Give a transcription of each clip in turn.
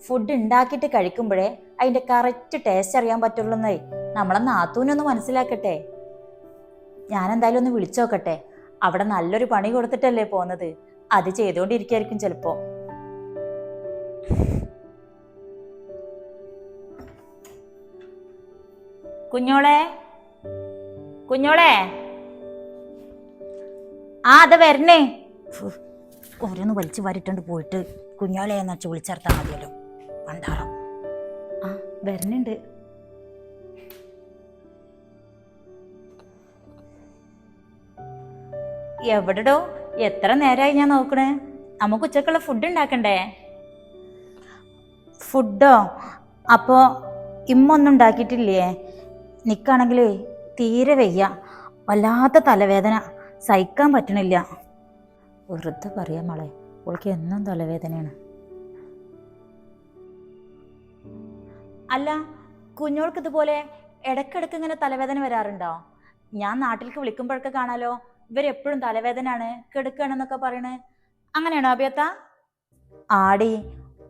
Food ഉണ്ടാക്കിയിട്ട് കഴിക്കുമ്പോഴേ അതിന്റെ correct taste അറിയാൻ പറ്റുള്ളൂന്നേ. നമ്മളെ നാത്തൂനൊന്ന് മനസ്സിലാക്കട്ടെ. ഞാൻ എന്തായാലും ഒന്ന് വിളിച്ചു നോക്കട്ടെ. അവിടെ നല്ലൊരു പണി കൊടുത്തിട്ടല്ലേ പോന്നത്. അത് ചെയ്തുകൊണ്ടിരിക്കായിരിക്കും ചിലപ്പോ. കുഞ്ഞോളെ? കുഞ്ഞോളെ? ആ അത് വരണേ. ഓരോന്ന് വലിച്ചു വാരിട്ടുണ്ട് പോയിട്ട് കുഞ്ഞോളെ എന്ന് വെച്ച് വിളിച്ചേർത്താൽ മതിയല്ലോ. പണ്ടാറം ആ വരുന്നുണ്ട് എവിടെടോ? എത്ര നേരമായി ഞാൻ നോക്കണേ? നമുക്ക് ഉച്ചക്കുള്ള ഫുഡ് ഉണ്ടാക്കണ്ടേ? ഫുഡോ അപ്പോൾ ഇമ്മൊന്നും ഉണ്ടാക്കിയിട്ടില്ലേ? നിൽക്കാണെങ്കിൽ തീരെ വയ്യ. വല്ലാത്ത തലവേദന. സഹിക്കാൻ പറ്റണില്ല. വെറുതെ പറയാം മോളെ. ഓൾക്ക് എന്നും തലവേദനയാണ്. അല്ല കുഞ്ഞോൾക്ക് ഇതുപോലെ ഇടക്കിടക്ക് ഇങ്ങനെ തലവേദന വരാറുണ്ടോ? ഞാൻ നാട്ടിലേക്ക് വിളിക്കുമ്പോഴൊക്കെ കാണാലോ ഇവരെപ്പോഴും തലവേദനയാണ് കിടക്കുകയാണെന്നൊക്കെ പറയണേ. അങ്ങനെയാണോ അഭിയത്ത? ആടി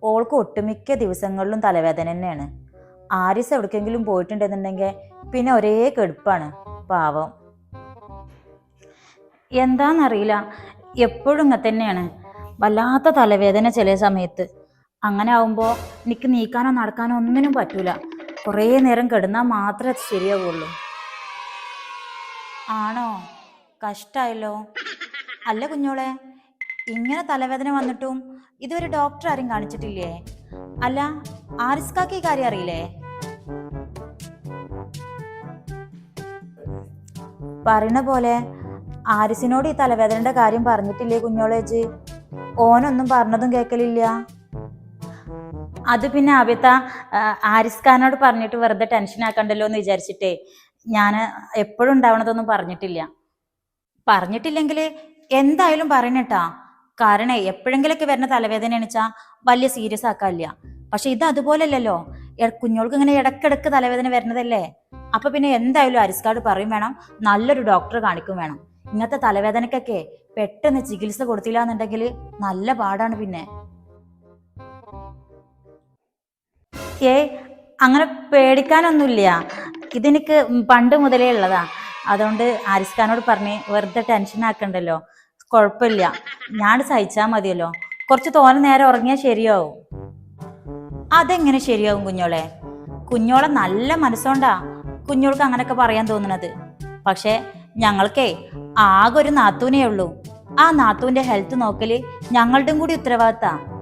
ഓൾക്ക് ഒട്ടുമിക്ക ദിവസങ്ങളിലും തലവേദന തന്നെയാണ്. ആരിസ് എവിടേക്കെങ്കിലും പോയിട്ടുണ്ടെന്നുണ്ടെങ്കിൽ പിന്നെ ഒരേ കെടുപ്പാണ് പാവം. എന്താണെന്നറിയില്ല എപ്പോഴും ഇങ്ങനെ തന്നെയാണ് വല്ലാത്ത തലവേദന ചില സമയത്ത്. അങ്ങനെ ആവുമ്പോൾ എനിക്ക് നീക്കാനോ നടക്കാനോ ഒന്നിനും പറ്റൂല. കുറേ നേരം കിടന്നാൽ മാത്രമേ അത് ശരിയാവുള്ളൂ. ആണോ? കഷ്ടായല്ലോ. അല്ല കുഞ്ഞോളെ ഇങ്ങനെ തലവേദന വന്നിട്ടും ഇതുവരെ ഡോക്ടർ ആരും കാണിച്ചിട്ടില്ലേ? അല്ല ആരിസ്കാക്ക് കാര്യം അറിയില്ലേ? പറയണ പോലെ ആരിസിനോട് ഈ തലവേദനയുടെ കാര്യം പറഞ്ഞിട്ടില്ലേ കുഞ്ഞോളേജ്? ഓനൊന്നും പറഞ്ഞതും കേൾക്കലില്ല അത് പിന്നെ ആബിത്ത ആരിസ് ഖാനോട് പറഞ്ഞിട്ട് വെറുതെ ടെൻഷൻ ആക്കണ്ടല്ലോ എന്ന് വിചാരിച്ചിട്ടേ ഞാൻ എപ്പോഴും ഉണ്ടാവണതൊന്നും പറഞ്ഞിട്ടില്ല. പറഞ്ഞിട്ടില്ലെങ്കിൽ എന്തായാലും പറയണട്ടാ കാരണം എപ്പോഴെങ്കിലൊക്കെ വരുന്ന തലവേദന എണിച്ചാൽ വലിയ സീരിയസ് ആക്കാനില്ല പക്ഷെ ഇത് അതുപോലല്ലല്ലോ. കുഞ്ഞോൾക്ക് ഇങ്ങനെ ഇടക്കിടക്ക് തലവേദന വരുന്നതല്ലേ? അപ്പൊ പിന്നെ എന്തായാലും അരിസ്കാർഡ് പറയും വേണം നല്ലൊരു ഡോക്ടറെ കാണിക്കും വേണം. ഇങ്ങനത്തെ തലവേദനക്കൊക്കെ പെട്ടെന്ന് ചികിത്സ കൊടുത്തില്ല എന്നുണ്ടെങ്കിൽ നല്ല പാടാണ് പിന്നെ. ഏ അങ്ങനെ പേടിക്കാനൊന്നുമില്ല. ഇതെനിക്ക് പണ്ട് മുതലേ ഉള്ളതാ. അതുകൊണ്ട് ആരിസ്ഖാനോട് പറഞ്ഞ് വെറുതെ ടെൻഷൻ ആക്കണ്ടല്ലോ. കുഴപ്പമില്ല. ഞാൻ സഹിച്ചാൽ മതിയല്ലോ. കുറച്ച് തോനെ നേരം ഉറങ്ങിയാൽ ശരിയാവും. അതെങ്ങനെ ശരിയാവും കുഞ്ഞോളെ? കുഞ്ഞോളെ നല്ല മനസ്സോണ്ടാ കുഞ്ഞോൾക്ക് അങ്ങനെയൊക്കെ പറയാൻ തോന്നുന്നത്. പക്ഷേ ഞങ്ങൾക്കേ ആകെ ഒരു നാത്തൂനേ ഉള്ളൂ. ആ നാത്തൂന്റെ ഹെൽത്ത് നോക്കൽ ഞങ്ങളുടെയും കൂടി ഉത്തരവാദിത്താ.